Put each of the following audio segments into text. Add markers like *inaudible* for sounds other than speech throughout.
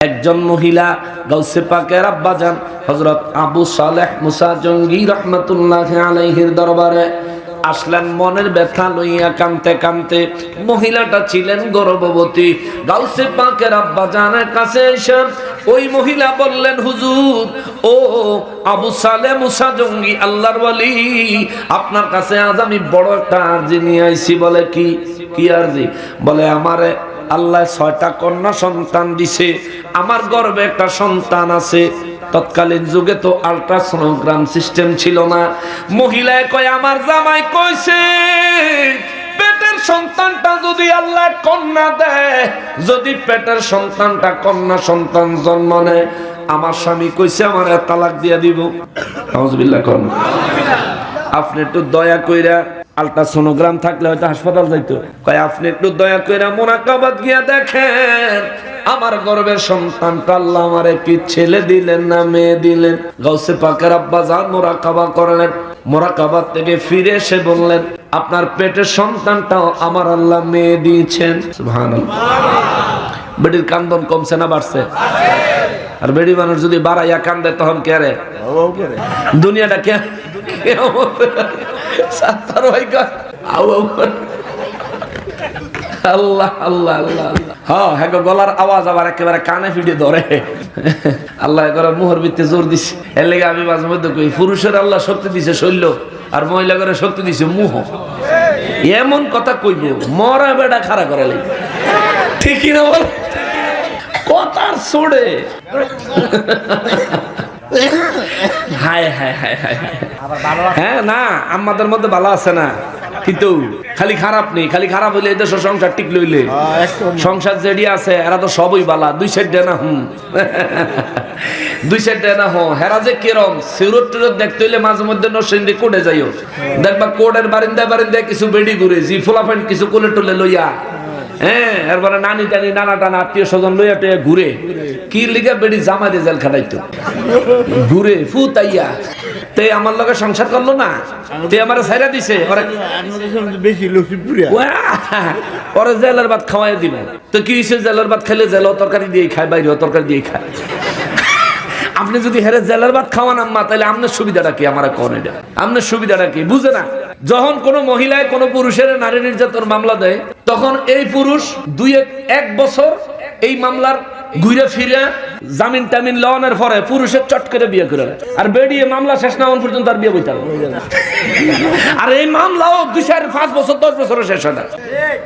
একজন মহিলা গাউসে পাকের আব্বাজান হজরত আবু সালেহ মুসা জঙ্গি রহমতুল্লাহ আলাইহির দরবারে। আসলেন মনের ব্যথা লইয়া কানতে কানতে মহিলাটা ছিলেন গর্ভবতী। গাউসে পাকের আব্বাজানের কাছে এসে ওই মহিলা বললেন, হুজুর, ও আবু সালে মুসা জঙ্গি আল্লাহর বলি আপনার কাছে আজ আমি বড় একটা আর্জি নিয়ে আইছি। বলে, কি? কি আর্জি? বলে, আমারে আল্লাহ ছয়টা কন্যা সন্তান দিছে। আমার গর্বে একটা সন্তান আছে। তৎকালীন যুগে তো আল্ট্রাসোনোগ্রাম সিস্টেম ছিল না। মহিলায় কয়, আমার জামাই কইছে, পেটের সন্তানটা যদি আল্লাহ কন্যা দেয়, যদি পেটের সন্তানটা কন্যা সন্তান জন্ম নেয়, আমার স্বামী কইছে, আমার তালাক দিয়া দিব। আউযুবিল্লাহ কোন। আপনি একটু দয়া কইরা আলট্রাসোনোগ্রাম থাকলে হয়তো হাসপাতাল যাইতো। কয় আপনি একটু দয়া কইরা মোনাকাবাদ গিয়া দেখেন আমার গর্বের সন্তানটা আল্লাহ আমারে কি ছেলে দিলেন না মেয়ে দিলেন? গাউসে পাকের আব্বা যান মোরাকাবা করলেন। মোরাকাবাদ থেকে ফিরে এসে বললেন আপনার পেটের সন্তানটাও আমার আল্লাহ মেয়ে দিয়েছেন। বেডির কান্দন কমছে না বাড়ছে? আর বেডি মানুষ যদি বাড়াইয়া কান্দে তখন কে রে? দুনিয়াটা কে? কেমন? ভাই কয়, আল্লাহ আল্লাহ আল্লাহ হ্যাঁ হ্যাঁ গলার আওয়াজ আবার একেবারে কানে ফিটে ধরে। আল্লাহ করে মোহর ভিত্তি জোর দিছে। এর লেগে আমি মাঝে মধ্যে কই পুরুষের আল্লাহ শক্তি দিছে শৈল্য আর মহিলা করে শক্তি দিছে মুহ। এমন কথা কইব মরা বেড়া খাড়া করে লাগবে ঠিকই না বল? কথার ছোড়ে হায় হায় হায় হায় হায়। হ্যাঁ না আমাদের মধ্যে ভালো আছে না। কিন্তু খালি খারাপ নেই খালি খারাপ হইলে এদের সংসার ঠিক লইলে। সংসার যেডি আছে এরা তো সবই বালা। দুই সাইড দেনা হুম। দুই সাইড দেনা হ। হেরা যে কেরম সিরত টিরত দেখতে হইলে মাঝে মধ্যে নসেন্দি কোডে যাইও। দেখবা কোডের বারিন্দায় বারিন্দায় কিছু বেডি ঘুরে জি ফুলাফেন কিছু কোলে টোলে লইয়া হ্যাঁ এরপরে নানি টানি, নানা টানা আত্মীয় স্বজন লইয়া টইয়া ঘুরে। কি লিখে বেডি জামা দিয়ে জেল খাটাইতো? ঘুরে, ফু তাইয়া। তে আমার লগে সংসার করল না? তে আমার ছাইরা দিছে বেশি ওরে জেলের ভাত খাওয়াই দিব তো কি হয়েছে জেলের ভাত খেলে জেল তরকারি দিয়ে খায় বাইরে তরকারি দিয়ে খায়। আপনি যদি হেরে জেলের ভাত খাওয়ান আম্মা, তাহলে আপনার সুবিধাটা কি? আমার কোন এটা? আপনার সুবিধাটা কি? বুঝে না। যখন কোন মহিলায়, কোন পুরুষের নারী নির্যাতন মামলা দেয়, তখন এই পুরুষ দুই এক- বছর এই মামলার ঘুরে ফিরে জামিন টামিন লওয়ানোর পরে পুরুষের চট করে বিয়ে করে আর বেরিয়ে মামলা শেষ না হওয়ার পর্যন্ত আর বিয়ে বইতে হবে আর এই মামলাও দুই, চার, পাঁচ বছর, দশ বছরে শেষ হয় না।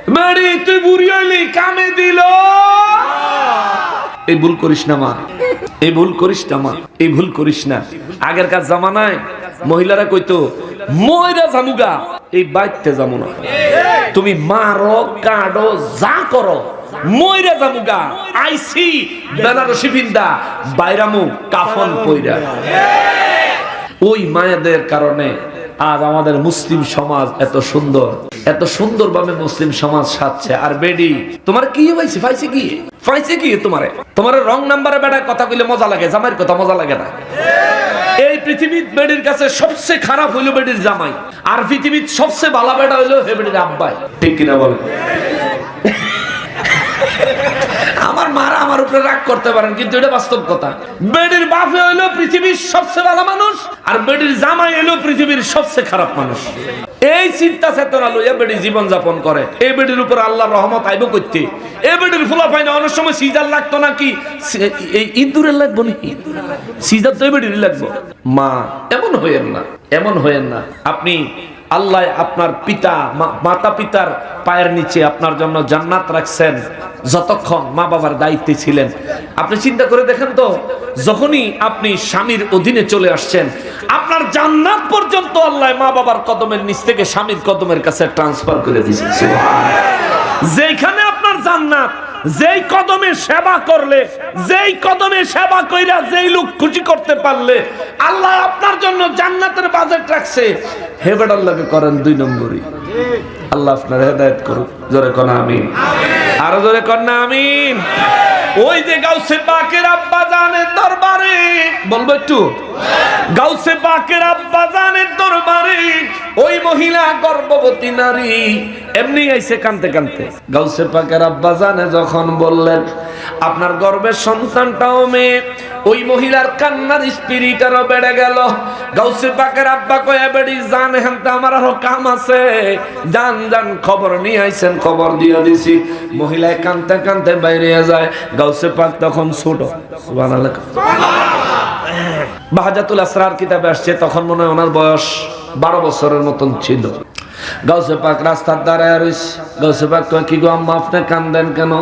বেড়ি, তুই বুড়ি কামে দিল। এই ভুল করিস না মা। এই ভুল করিস না, মা। এই ভুল করিস না। আগের কাজ জামানায় মহিলারা কইতো, ময়রা জামুগা। এই বাইতে যাব না। তুমি মারো কাডো যা করো, ময়রা জামুগা। আইসি বেনারসি বিন্দা বাইরামু কাফন পইরা। ওই মায়েদের কারণে আজ আমাদের মুসলিম সমাজ এত সুন্দর। এত সুন্দরভাবে মুসলিম সমাজ সাজছে। আর বেডি, তোমার কি হয়েছে? পাইছে কি? পাইছে কি তোমারে? তোমার রং নাম্বারে বেড়া কথা কইলে মজা লাগে, জামাইয়ের কথা মজা লাগে না। এই পৃথিবীর বেডির কাছে সবচেয়ে খারাপ হইল বেডির জামাই। আর পৃথিবীর সবচেয়ে ভালো বেড়া হইল হে বেডির আব্বাই। ঠিক কিনা বলে আমার মারা আমার উপরে রাগ করতে পারেন, কিন্তু এটা বাস্তব কথা। বেডির বাপে হইল পৃথিবীর সবচেয়ে ভালো মানুষ, আর বেডির জামাই হইল পৃথিবীর সবচেয়ে খারাপ মানুষ। এই চিন্তা চেতনা লইয়া বেডি জীবন যাপন করে। এই বেডির উপর আল্লাহর রহমত আইব করতে এই বেডির ফুলা পাই না অনেক সময় সিজার লাগতো নাকি? এই ইঁদুরের লাগবো নাকি? সিজার তো এই বেডির লাগবো। মা, এমন হইয়েন না, এমন হইয়েন না। আপনি আল্লাহ আপনার পিতা মাতা পিতার পায়ের নিচে আপনার জন্য জান্নাত রাখছেন যতক্ষণ মা বাবার দায়িত্বে ছিলেন। আপনি চিন্তা করে দেখেন তো, যখনই আপনি স্বামীর অধীনে চলে আসছেন, আপনার জান্নাত পর্যন্ত আল্লাহ মা বাবার কদমের নিচ থেকে স্বামীর কদমের কাছে ট্রান্সফার করে দিয়েছেন যেখানে আপনার জান্নাত যেই কদমে সেবা করলে যেই কদমে সেবা কইরা যেই লোক খুশি করতে পারলে আল্লাহ আপনার জন্য জান্নাতের বাজেট রাখছে। হেবেড আল্লাহকে করেন দুই নম্বরই। আল্লাহ আপনার হেদায়েত করুক। জোরে কোন আমিন। আরও জোরে কর না আমিন। ওই যে গাউসে পাকের আব্বা জানের দরবারে বলব একটু? গাউসে পাকের আব্বাজানের দরবারে ওই মহিলা গর্ভবতী নারী এমনি আইছে কানতে কানতে। গাউসে পাকের আব্বাজানে যখন বললেন, আপনার গর্ভের সন্তানটাও মেয়ে, ওই মহিলার কান্নার স্পিরিট আরও বেড়ে গেল। গাউসে পাকের আব্বা কয়ে, বেড়ি, জান হেনতে আমার আরও কাম আছে। জান জান খবর নিয়ে আইছেন, খবর দিয়ে দিছি। মহিলায় কানতে কানতে বাইরে যায়। গাউসে পাক তখন ছোট। সুবহানাল্লাহ। বাহাজাতুল আসরার কিতাবে আসছে, তখন মনে হয় ওনার বয়স বারো বছরের মতন ছিল। গাউসে পাক রাস্তার দ্বারায় রইস গাউসে পাক কয়, কি গো আম্মা, আপনি কান্দেন কেন?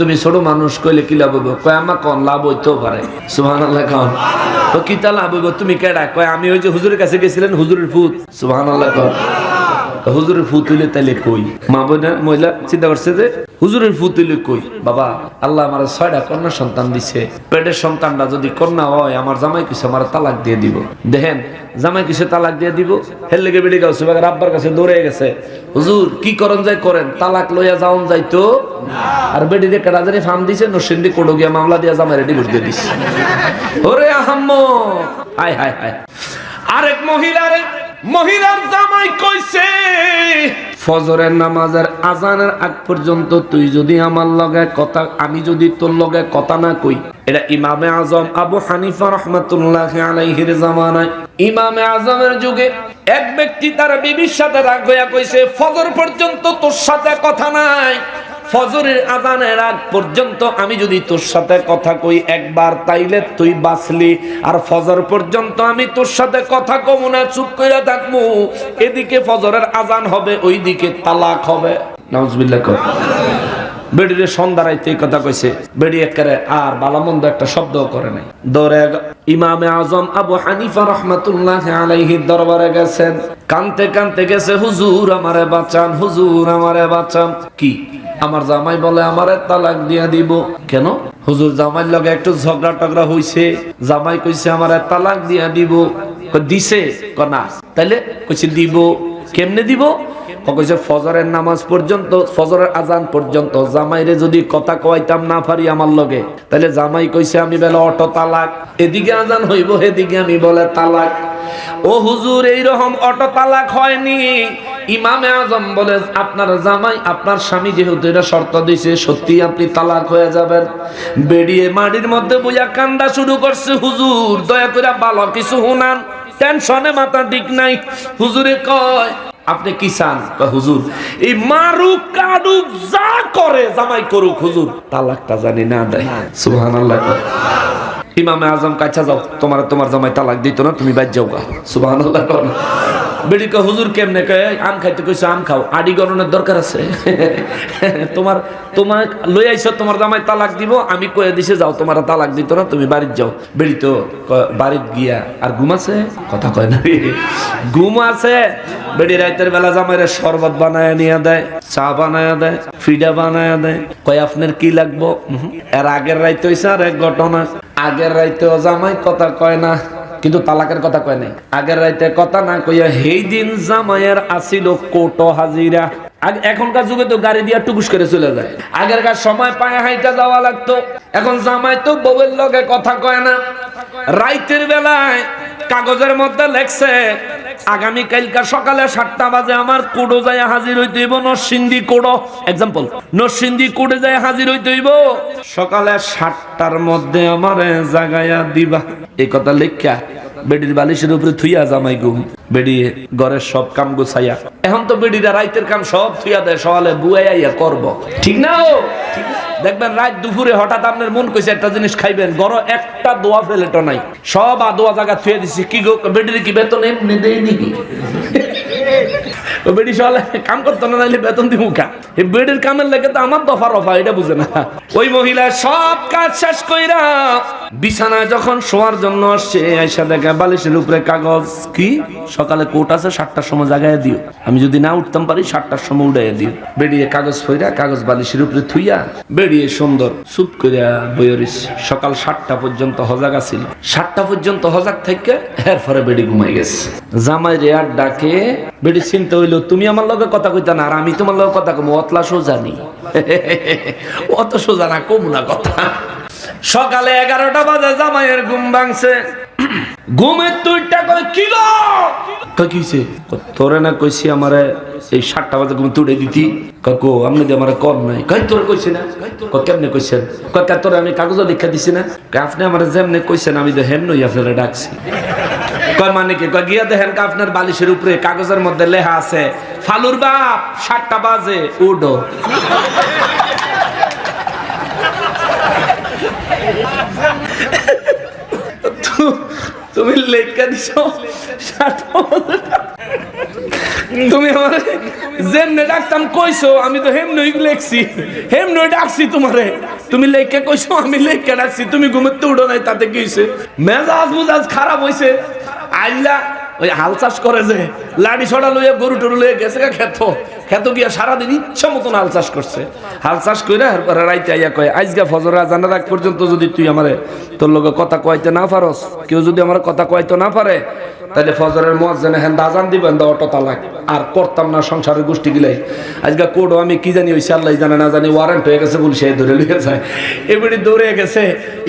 তুমি ছোট মানুষ, কইলে কি লাভ হইব? কয় আমা কন, লাভ হইতেও পারে। সুবহানাল্লাহ কন। তো কি তা লাভ হইব? তুমি কেডা? কয়, আমি ওই যে হুজুরের কাছে গেছিলেন, হুজুরের ফুত সুবহানাল্লাহ কন। তো হুজুরের ফুত হইলে তাইলে কই? মা বোনের মহিলা চিন্তা করছে যে হুজুরের ফুত হইলে কই? বাবা, আল্লাহ আমার ছয়টা কন্যা সন্তান দিছে। পেটের সন্তানটা যদি কন্যা হয়, আমার জামাই কিছু আমার তালাক দিয়ে দিব। দেখেন জামাই কিছু তালাক দিয়ে দিব হেল লেগে বেড়ে গেছে বাগের আব্বার কাছে দৌড়ে গেছে। হুজুর, কি করন যাই করেন? তালাক লইয়া যাওন যাইতো? আর বেডি দিয়ে কাটাজারি ফার্ম দিছে নসিন্দি কোডো গিয়া মামলা দিয়া জামাই রেডি করে দিছে। ওরে আহাম্মো হায় হায় হায়। আরেক মহিলারে মহিলার জামাই কইছে, ফজরের নামাজের আজানের আগ পর্যন্ত তুই যদি আমার লগে কথা, আমি যদি তোর লগে কথা না কই, এটা ইমামে আজম আবু হানিফা রহমাতুল্লাহ আলাইহির জামানায়। ইমামে আজমের যুগে এক ব্যক্তি তার বিবির সাথে রাগ হইয়া কইছে, ফজর পর্যন্ত তোর সাথে কথা নাই। ফজরের আজানের আগ পর্যন্ত আমি যদি তোর সাথে কথা কই একবার, তাইলে তুই বাঁচলি। আর ফজর পর্যন্ত আমি তোর সাথে কথা কমু না, চুপ করে থাকব এদিকে ফজরের আজান হবে, ওইদিকে তালাক হবে। নাউজবিল্লাহ কর। বেডিরে সন্ধ্যারাইতে কথা কইছে। বেডি একেবারে আর বালামন্দ একটা শব্দ করে নাই। দৌড়ে ইমামে আজম আবু হানিফা রহমাতুল্লাহ আলাইহি দরবারে গেছেন। কানতে কানতে গেছে, হুজুর আমারে বাঁচান, হুজুর আমারে বাঁচান। কি? আমার জামাই বলে, আমারে তালাক দিয়া দিব। কেন? হুজুর জামাইর লগে একটু ঝগড়া টগড়া হইছে। জামাই কইছে, আমারে তালাক দিয়া দিব। দিছে? ক না। তাইলে কইছে, দিব। কেমনে দিব? কইছে, ফজরের নামাজ পর্যন্ত, ফজরের আজান পর্যন্ত জামাইরে যদি কথা কইতাম না পারি আমার লগে তাহলে জামাই কইছে, আমি বেলা অটো তালাক, এদিকে আজান হইব, এদিকে আমি বলে তালাক। ও হুজুর এই রকম অটো তালাক হয়নি। ইমামে আজম বলে, আপনার জামাই, আপনার স্বামী যেহেতু এটা শর্ত দিছে সত্যি আপনি তালাক হয়ে যাবেন। বেরিয়ে মাটির মধ্যে বুঝা কান্দা শুরু করছে, হুজুর, দয়া করে ভালো কিছু হুনান টেনশনে মাথা ঠিক নাই। হুজুরে কয় আপনি কি চান? হুজুর এই মারুক কাডুক যা করে জামাই করুক হুজুর। তালাকটা জানি না দেয়। কয়। ইমামে আজম কাছা যাও তোমার তোমার জামাই তালাক দিত না তুমি বাদ যাও গা কর বেড়ি কয়, হুজুর কেমনে কয় আম খাইতে কইছো আম খাও। আডি গণনের দরকার আছে। *laughs* তোমার তোমার লই আইছো তোমার জামাই তালাক দিব আমি কয়ে দিছে যাও তোমার তালাক দিত না তুমি বাড়িতে যাও। বেড়ি তো বাড়িত গিয়া আর ঘুম আছে? কথা কয় না। *laughs* ঘুম আছে। বেড়ি রাইতের বেলা জামাইরে শরবত বানায় নিয়ে দেয় চা বানায় দেয় ফিডা বানায় দেয়। কয় আপনার কি লাগবো। এর আগের রাইতে হইছে আর এক ঘটনা। আগের রাইতেও জামাই কথা কয় না। কিন্তু তালাকের কথা কয় নাই। আগের রাইতে কথা না কইয়া সেই দিন জামাইয়ের আসিল কোটো হাজিরা। এখনকার যুগে তো গাড়ি দিয়া টুকুস করে চলে যায়। আগেরকার সময় পায়ে হাইটা যাওয়া লাগতো। এখন জামাই তো বউয়ের লগে কথা কয় না। রাইতের বেলায় কাগজের মধ্যে লেখছে, আগামী কালকা সকালে সাতটা বাজে আমার কোডো যায় হাজির হইতে হইব, নরসিংদী কোডো এক্সাম্পল নরসিংদী কোডে যায় হাজির হইতে হইব। সকালে সাতটার মধ্যে আমারে জাগায়া দিবা। এই কথা লেখা, বেডির বালিশের উপরে থুইয়া জামাই গুম বেডি ঘরের সব কাম গুছাইয়া। এখন তো বেডিরা রাইতের কাম সব থুইয়া দেয় সকালে বুয়াইয়া করব। ঠিক না ও? দেখবেন রাত দুপুরে হঠাৎ আপনার মন কইছে একটা জিনিস খাইবেন গরো একটা দোয়া ফেলেটো নাই। সব আদোয়া জায়গা থুয়ে দিছি। কি গো, বেডির কি বেতন এমনি দেই নাকি ও বেডি কাম করতো না, নাইলে বেতন দিব এই বেডির কামের তো আমার দফা রফা, এটা বুঝে না। ওই মহিলা সব কাজ শেষ কইরা বিছানায় যখন শোয়ার জন্য আসছে, আইসা দেখে বালিশের উপরে কাগজ। কি? সকালে আছে, সাতটার সময় জাগায় দিও। আমি যদি না উঠতাম পারি, সাতটার সময় উড়াইয়া দিও। বেরিয়ে কাগজ ফইরা, কাগজ বালিশের উপরে থুইয়া বেরিয়ে সুন্দর চুপ করিয়া বইরিস সকাল সাতটা পর্যন্ত হজাগ আছিল। সাতটা পর্যন্ত হজাগ থেকে এরপরে বেডি ঘুমাই গেছে। জামাই রেয়ার ডাকে, বেডি চিন্তা তুমি আমার লগে কথা কইতা না, আর আমি তোমার লগে কথা কম, অতলা সোজা নি *laughs* অত সোজা না, কম না কথা। সকালে এগারোটা বাজে, জামাইয়ের ঘুম ভাঙছে। *clears throat* ঘুমের তুইটা কয়, কি গো? কয় কিছে তোরে না কইছি আমারে এই সাতটা বাজে ঘুম তুড়ে দিতি। কাকু আপনি আমার কম নাই। কই তোরে কইছি না? কয়, কেমনে কইছেন? কয় তোরে আমি কাগজ লিখা দিছি না। আপনি আমার যেমনে কইছেন, আমি তো হেমনই আপনারা ডাকছি। কয় মানে কি? কয়, গিয়া দেখেন আপনার বালিশের উপরে কাগজের মধ্যে লেখা আছে, ফালুর বাপ, সাতটা বাজে উডো তুমি লেখা দিছ। তুমি আমার যেমনে ডাকতাম কইছো, আমি তো হেমনই লেখছি। হেমনই ডাকছি তোমারে। তুমি লেখা কইছো, আমি লেখা ডাকছি। তুমি ঘুমোতে উঠো নাই, তাতে কি হইছে? মেজাজ মুজাজ খারাপ হইছে। আইলা ওই হাল চাষ করে যে লাড়ি ছড়া লইয়া গরু টরু লইয়া গেছে গা খেত খেত গিয়া সারাদিন ইচ্ছা মতন হাল চাষ করছে। হাল চাষ করে রাইতে আইয়া কয়, আজগা ফজর আজানের আগ পর্যন্ত যদি তুই আমারে তোর লগে কথা কয়তে না পারস, কেউ যদি আমার কথা কইতে না পারে তাহলে ফজরের মজ্জেনে হ্যাঁ আজান দিবেন দা অটো তালাক। আর করতাম না সংসারের গোষ্ঠী গিলাই। আজকে কোডো আমি কি জানি ওই আল্লাহ জানে না জানি ওয়ারেন্ট হয়ে গেছে বলে সে ধরে লিয়ে যায়। এবারে দৌড়ে গেছে,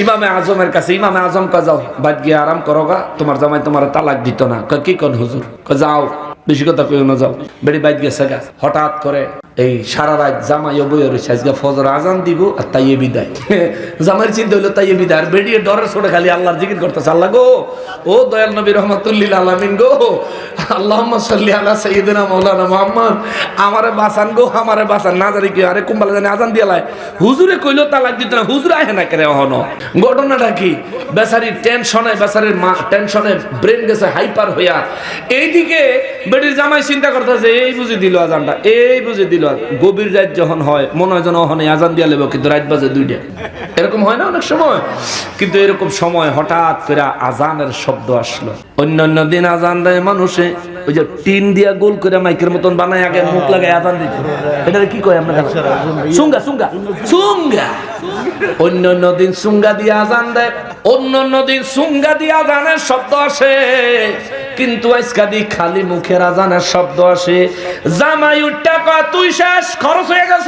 ইমামে আজমের কাছে, ইমামে আজম কা যাও, বাদ গিয়ে আরাম করো গা, তোমার জামাই তোমার তালাক দিত না। কি কন হুজুর? যাও। বেশি কথা না, যাও। বেড়ি বাইক গেছে গা। হঠাৎ করে এই সারা রাত জামাই রয়েছে। আজকে ফজর আজান দিব আর বিদায়। *laughs* জামাইয়ের চিন্তা বিদায়। আর বেরিয়ে ডরের খালি আল্লাহর জিকির করতেছে। আল্লাহ গো, ও দয়াল নবী রহমতুল্লিল গো আল্লাহ সাল্লি আলা সাইয়্যিদিনা মাওলানা মুহাম্মদ। আমারে বাঁচান গো, আমারে বাঁচান। না জানি কি আরে কুম্বালা জানি আজান দিয়ালাই হুজুরে কইলো তালাক দিত না, হুজুর আহে না কেরে হনো ঘটনাটা কি? বেচারির টেনশনে বেচারির মা টেনশনে ব্রেন গেছে হাইপার হইয়া। এইদিকে বেটির জামাই চিন্তা করতেছে, এই বুঝি দিল আজানটা, এই বুঝি দিল গভীর রাত যখন হয়, মনে হয় যেন ওখানে আজান দিয়া লেব, কিন্তু রাত বাজে দুইটা। এরকম হয় না অনেক সময়? কিন্তু এরকম সময় হঠাৎ করে আজানের শব্দ আসলো। অন্য অন্য দিন আজান দেয় মানুষে ওই যে টিন দিয়া গোল করে মাইকের মতন আগে মুখ আজান দিত। এটা কি কয় আমরা সুঙ্গা সুঙ্গা সুঙ্গা। অন্য অন্য দিন সুঙ্গা দিয়ে আজান দেয়, অন্য অন্য দিন সুঙ্গা দিয়ে আজানের শব্দ আসে। কিন্তু খালি মুখের আজানের শব্দ আসে। জামাই উঠটা তুই শেষ, খরচ হয়ে গেছ।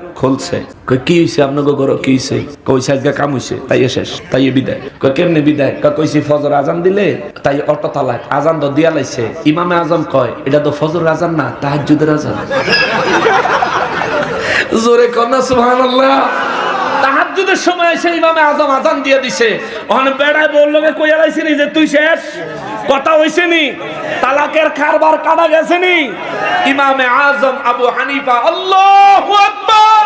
খুলছে। কি হইছে? আপনাকে ঘর কি হইছে? কইছে আজকে কাম হইছে তাই শেষ তাই বিদায়। কই কেমনে বিদায়? কই কইছি ফজর আজান দিলে তাই অটো তালাক, আজান তো দিয়া লাইছে। ইমামে আজম কয়, এটা তো ফজর আজান না, তাহাজ্জুদের আজান। *laughs* জোরে কন্যা সুবহানাল্লাহ। তাহাজ্জুদের সময় এসে ইমামে আজম আজান দিয়ে দিছে। ওখানে বেড়ায় বলল কইয়া লাইছি নি যে তুই শেষ, কথা হইছে নি। তালাকের কারবার কাটা গেছে নি ইমামে আজম আবু হানিফা আল্লাহু আকবার।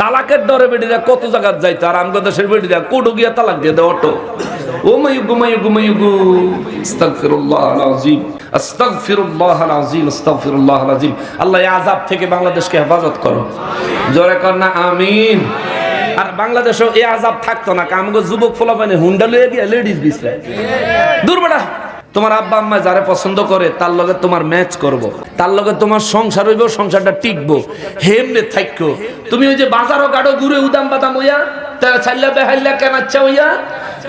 তালাকের ডরে বেটিরা কত জায়গায় যাইতো? আর আমগো দেশের বেটিরা কোটো গিয়া তালাক দিয়ে দেয় অটো। ও মাইগু মাইগু মাইগু আস্তাগফিরুল্লাহ আলাজিম আস্তাগফিরুল্লাহ আলাজিম আস্তাগফিরুল্লাহ আলাজিম আল্লাহ এই আযাব থেকে বাংলাদেশকে হেফাজত করো। জোরে কর না আমিন। আর বাংলাদেশেও এই আযাব থাকতো না কামগো যুবক ফলাফানে হুন্ডা লইয়া গিয়া লেডিস বিছরায় দূর বেটা। তোমার আব্বা আম্মা যারা পছন্দ করে, তার লগে তোমার ম্যাচ করব। তার লগে তোমার সংসার হইব, সংসারটা টিকবো, হেমনে থাকো তুমি ওই যে বাজারও গাড়ো ঘুরে উদাম বাদাম হইয়া, তারা ছাইলা বেহাইলা কেনাচ্ছা হইয়া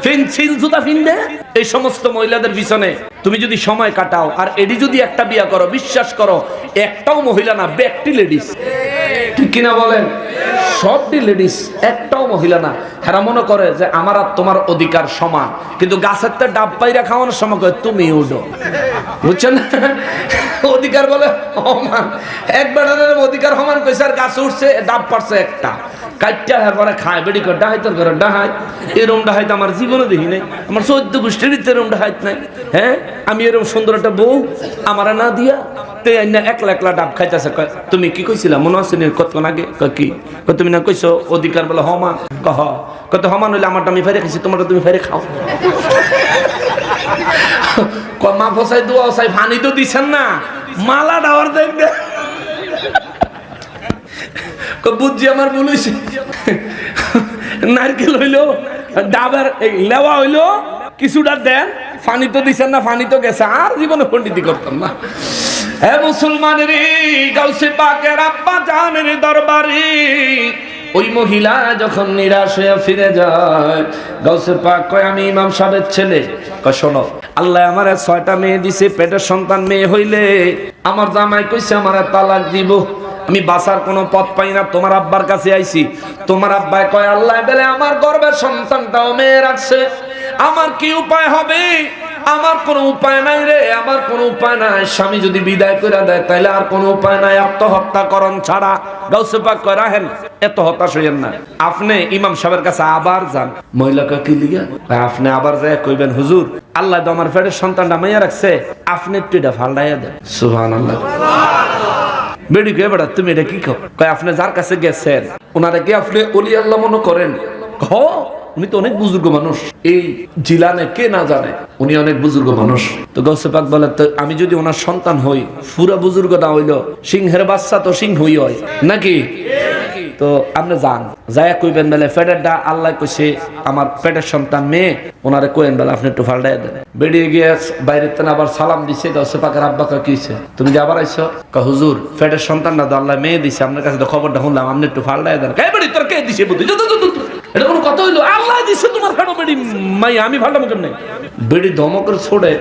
ফেন্সিল জুতা ফিনবে? এই সমস্ত মহিলাদের পিছনে তুমি যদি সময় কাটাও, আর এডি যদি একটা বিয়া করো, বিশ্বাস করো, একটাও মহিলা না ব্যক্তি লেডিস। ঠিক কিনা বলেন? সবটি লেডিস, একটাও মহিলা না। হেরা মনে করে যে আমার আর তোমার অধিকার সমান। কিন্তু গাছের তো ডাব পাইরা খাওয়ানোর সময় কয়, তুমি উঠো বুঝছেন? অধিকার বলে সমান একবার অধিকার সমান কইছে, আর গাছ উঠছে, ডাব পারছে একটা। কাইটা হের পরে খায়, বেড়ি করে ডাহাই তোর ঘরে ডাহাই এরম ডাহাই তো আমার জীবনে দেখি নাই। আমার চোদ্দ গোষ্ঠীর এরম ডাহাইত নাই। হ্যাঁ? আমি এরম সুন্দর একটা বউ, আমার না দিয়া তে না একলা একলা ডাব খাইতেছে। তুমি কি কইছিলা? মনে আছে নি কতক্ষণ আগে? কি? তুমি না কইছো? অধিকার বলে হমান কহ কত হমান হইলে আমারটা আমি ফেরে খাইছি, তোমারটা তুমি ফেরে খাও। কয়, মা ফসাই দোয়া সাই ফানি তো দিছেন না। মালা ডাওয়ার দেখবে বুঝছি আমার ভুল হইছে। নারকেল হইল, ডাবের লেওয়া হইল, কিছুটা দেন, ফানি তো দিছেন না, ফানি তো গেছে, আর জীবনে পণ্ডিতি করতাম না। হে মুসলমানের গাউসে পাকের আব্বা জানের দরবারে, ওই মহিলা যখন নিরাশ হয়ে ফিরে যায়, গাউসে পাক কয়, আমি ইমাম সাহেবের ছেলে। কয়, শোনো, আল্লাহ আমার ছয়টা মেয়ে দিছে, পেটের সন্তান মেয়ে হইলে আমার জামাই কইছে, আমার তালাক দিব। আমি বাসার কোনো পথ পাই না, তোমার আব্বার কাছে আইছি। তোমার আব্বাই কয়, আল্লাহ বেলে আমার গর্বের সন্তানটাও মেয়ে রাখছে। আমার কি উপায় হবে? আমার কোনো উপায় নাই রে, আমার কোনো উপায় নাই। স্বামী যদি বিদায় করে দেয় তাহলে আর কোনো উপায় নাই। আত্মহত্যা করণ ছাড়া। গাউসে পাক কয় রাহেন এত হতাশ হইয়েন না। আপনি ইমাম সাহেবের কাছে আবার যান। মহিলাকে কি লিগা? আপনি আবার যায় কইবেন, হুজুর, আল্লাহ তো আমার পেটের সন্তানটা মাইয়া রাখছে। আপনি একটু এটা ফাল্টাইয়া দেন। সুবহানাল্লাহ। বেডি তুমি এটা কি খাও কয়, আপনি যার কাছে গেছেন ওনারা কি আপনি অলি আল্লাহ মনে করেন? হ, উনি তো অনেক বুজুর্গ মানুষ। এই জিলানে কে না জানে, উনি অনেক বুজুর্গ মানুষ। তো গৌসেপাক বলে, তো আমি যদি ওনার সন্তান হই, ফুরা বুজুর্গ না হইল, সিংহের বাচ্চা তো সিংহই হয়। নাকি? তো আপনি যান। যায়া কইবেন বেলে পেটেরটা আল্লাহ কইছে, আমার পেটের সন্তান মেয়ে, ওনারে কইেন বেলে আপনি একটু ফাল্টাই দেন। বেরিয়ে গিয়ে বাইরে তেন আবার সালাম দিছে গৌসে পাকের আব্বা কিছে তুমি যে আবার আইছো? কা হুজুর পেটের সন্তান না তো আল্লাহ মেয়ে দিছে, আপনার কাছে তো খবরটা শুনলাম, আপনি একটু ফাল্টাই দেন। কে বেড়ি তোর কে দিছে বুদ্ধি? এটা কোনো কথা হইল? আল্লাহ দিছে তোমার ফেটো বেড়ি মাই আমি ফাল্টাবো কেমনে? বেড়ি ধমকের ছোড়ে,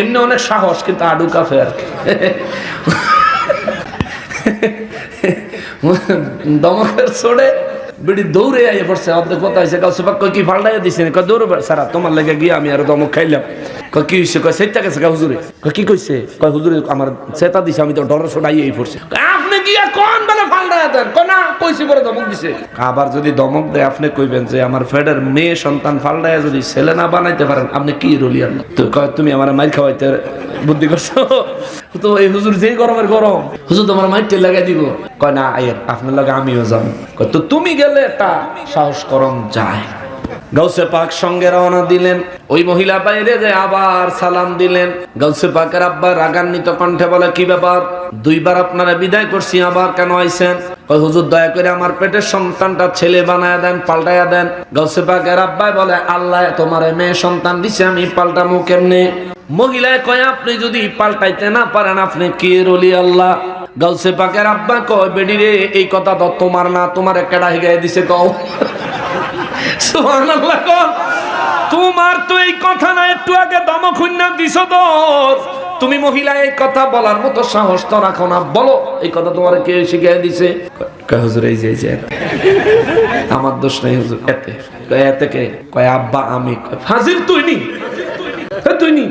এমনি অনেক সাহস, কিন্তু আডু কাফে আর। *laughs* *laughs* দমকের ছোড়ে বিড়ি দৌড়ে আইয়ে পড়ছে। অর্ধেক কথা হয়েছে কাউ সুপাক কি ফাল্টাইয়া দিছে কয়, দৌড়ে সারা, তোমার লেগে গিয়ে আমি আর দমক খাইলাম। কয়, কি হইছে? কয় সেটা গেছে, কয়, হুজুরে। কয়, কি কইছে? কয়, হুজুরে, আমার সেটা দিছে, আমি তো ডর ছড়াই এই পড়ছে। আপনি গিয়া কোন বেলা ফাল্টাইয়া দেন? কয়, না, কইছি পরে দমক দিছে। আবার যদি দমক দেয়, আপনি কইবেন যে আমার ফেডের মেয়ে সন্তান ফাল্টাইয়া যদি ছেলে না বানাইতে পারেন, আপনি কি রলি আল্লাহ তো কয়, তুমি আমার মাইর খাওয়াইতে বুদ্ধি করছ? আবার সালাম দিলেন। গাউসে পাকের রাগান্বিত কণ্ঠে বলে, কি ব্যাপার? দুইবার আপনারা বিদায় করছি, আবার কেন আইছেন? হুজুর, দয়া করে আমার পেটের সন্তানটা ছেলে বানায় দেন, পাল্টায়া দেন। গাউসে পাকের আব্বাই বলে, আল্লাহ তোমার মেয়ে সন্তান দিছে, আমি পাল্টামু কেমনে? মহিলায় কয়, আপনি যদি পাল্টাইতে না পারেন, আপনি কে রলি আল্লাহ? গাউসে পাকের আব্বা কয়, বেডি রে, এই কথা তো তোমার না, তোমার একটা হিগাই দিছে কও? সুবহানাল্লাহ। তোমার তো এই কথা না, একটু আগে দমক খুন্না দিছো তো। তুমি মহিলা, এই কথা বলার মতো সাহস তো রাখো না, বলো, এই কথা তোমার কে শিখিয়ে দিছে? হুজুর, এই যে যে আমার দোষ নেই, হুজুর, এতে। এতে কে? কয়, আব্বা, আমি। ফাজিল তুই নি। তুই নি?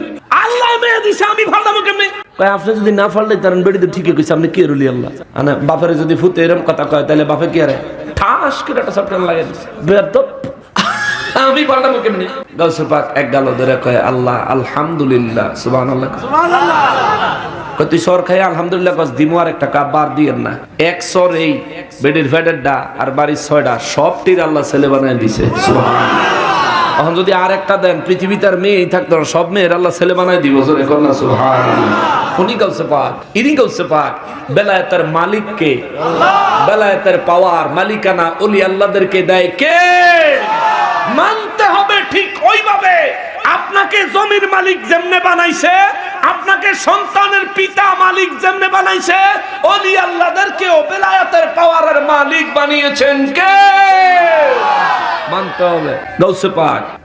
দিছে আমি ফালতাম কেমনে? কয় আপনি যদি না ফাললে তার বেড়ি তো ঠিকই কইছে আপনি কে রুলি আল্লাহ? আনা বাপের যদি ফুতে এরকম কথা কয় তাহলে বাপে কি আরে? ঠাস করে একটা সাপটান আমি কেমনে? গাউসে পাক এক গালো ধরে কয় আল্লাহ আলহামদুলিল্লাহ সুবহানাল্লাহ তুই সর খাই আলহামদুলিল্লাহ কস দিমু আর একটা কাপ বার দিয়েন না। এক সর এই বেডের ডা আর বাড়ির ছয়টা সবটির আল্লাহ ছেলে বানায় দিছে। সুবহানাল্লাহ। এখন যদি আর একটা দেন পৃথিবীতে আর মেয়েই থাকতো সব মেয়ের আল্লাহ ছেলে বানাই দিব উনি কাউসে পাক, ইনি কাউসে পাক। বেলায় তার মালিককে বেলায় তার পাওয়ার, মালিকানা, ওলি আল্লাহদেরকে দেয় কে? মানতে হবে ঠিক ওইভাবে। আপনাকে জমির মালিক যেমনে বানাইছে আপনাকে সন্তানের পিতা মালিক যেমনে বানাইছে, অলি আল্লাহদেরকেও বেলায়াতের পাওয়ারের মালিক বানিয়েছেন কে? মানতে হবে। গৌসে পাক।